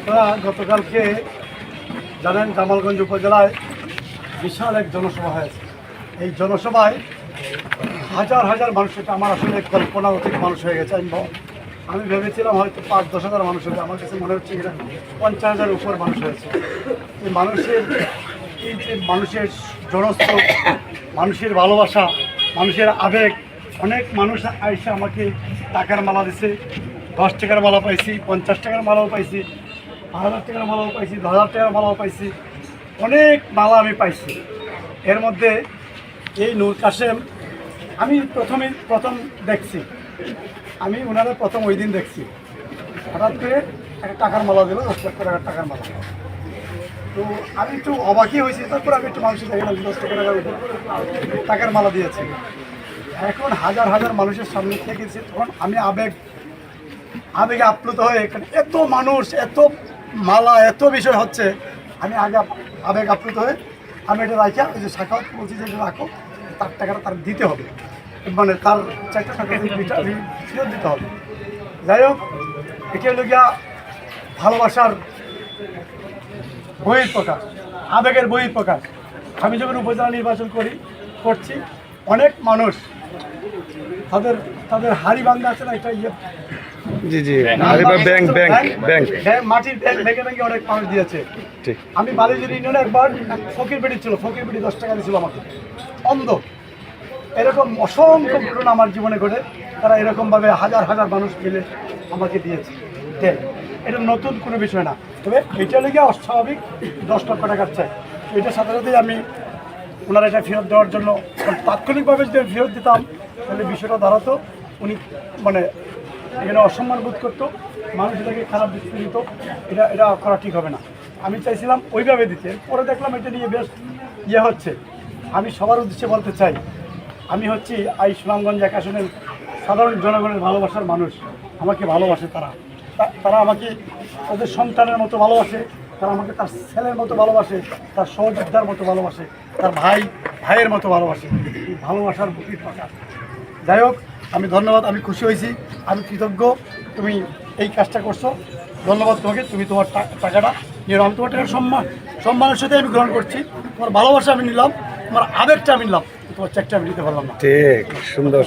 আপনারা গতকালকে জানেন জামালগঞ্জ উপজেলায় বিশাল এক জনসভা হয়েছে। এই জনসভায় হাজার হাজার মানুষ আমার আসলে কল্পনা অতীত মানুষ হয়ে গেছে, আমি আমি ভেবেছিলাম হয়তো পাঁচ, দশ হাজার মানুষ হবে, আমার কাছে মনে হচ্ছে এটা পঞ্চাশ হাজার উপর মানুষ হয়েছে। এই মানুষের এই যে মানুষের জনস্রোত, মানুষের ভালোবাসা, মানুষের আবেগ, অনেক মানুষ আইসে আমাকে টাকার মালা দিছে, দশ টাকার মালা পাইছি, পঞ্চাশ টাকার মালাও পাইছি। হাজার টাকার মালাও পাইছি, দশ হাজার টাকার মালাও পাইছি। অনেক মালা আমি পাইছি। এর মধ্যে এই নূর কাশেম, আমি প্রথমে প্রথম দেখছি। আমি ওনারা প্রথম ওই দিন দেখছি। হঠাৎ করে একটা টাকার মালা দিল, দশ লক্ষ টাকার টাকার মালা। তো আমি একটু অবাকই হয়েছি, তারপর আমি একটু মানুষের দেখলাম দশ টাকা টাকার টাকার মালা দিয়েছে। এখন হাজার হাজার মানুষের সামনে থেকেছি তখন আমি আবেগ, আবেগে আপ্লুত হয়ে এখানে এত মানুষ, এত মালা এত বিষয় হচ্ছে, আমি আগে আবেগ আপ্লুত হয়ে আমি এটা রাখা ওই যে শাখা বলছি যে রাখো, তার টাকাটা তার দিতে হবে। মানে তার চারটা টাকা ফেরত দিতে হবে। যাই হোক, এটি হলো গিয়া ভালোবাসার বহির প্রকাশ আবেগের বহির প্রকাশ আমি যখন উপজেলা নির্বাচন করি, করছি, অনেক মানুষ তাদের তাদের হাড়ি বান্ধা আছে না, এটা ইয়ে জি জি। আরে ব্যাংক ব্যাংক ব্যাংক ব্যাংক মাটির ব্যাংক ভেঙে ভেঙে অনেক মানুষ দিয়েছে। ঠিক। আমি বালিজুর ইউনিয়নে একবার ফকির বেটি ছিল ফকির বেটি দশ টাকা দিয়েছিল আমাকে। অন্ধ। এরকম অসংখ্য ঘটনা আমার জীবনে ঘটে। তারা এরকমভাবে হাজার হাজার মানুষ মিলে আমাকে দিয়েছে। দেন এটা নতুন কোনো বিষয় না। তবে এটা লেগে অস্বাভাবিক দশ লক্ষ টাকার চাই এটার সাথে সাথেই আমি ওনারা এটা ফেরত দেওয়ার জন্য তাৎক্ষণিকভাবে যদি আমি ফেরত দিতাম তাহলে বিষয়টা দাঁড়াতো। উনি মানে এখানে অসম্মান বোধ করতো মানুষ এটাকে খারাপ দৃষ্টি দিত এটা এটা করা ঠিক হবে না। আমি চাইছিলাম ওইভাবে দিতে পরে দেখলাম এটা নিয়ে বেশ ইয়ে হচ্ছে। আমি সবার উদ্দেশ্যে বলতে চাই, আমি হচ্ছি আই সুনামগঞ্জ এক আসনের সাধারণ জনগণের ভালোবাসার মানুষ, আমাকে ভালোবাসে তারা। তারা আমাকে তাদের সন্তানের মতো ভালোবাসে, তারা আমাকে তার ছেলের মতো ভালোবাসে, তার সহযোদ্ধার মতো ভালোবাসে, তার ভাই, ভাইয়ের মতো ভালোবাসে। ভালোবাসার বুকির প্রকাশ যাই হোক আমি ধন্যবাদ আমি খুশি হয়েছি আমি কৃতজ্ঞ তুমি এই কাজটা করছ। ধন্যবাদ তোমাকে তুমি তোমার টাকাটা নিয়ে। আমি তোমার টাকার সম্মান সম্মানের সাথে আমি গ্রহণ করছি। তোমার ভালোবাসা আমি নিলাম তোমার আবেগটা আমি নিলাম তোমার চেকটা আমি নিতে পারলাম না। ঠিক সুন্দর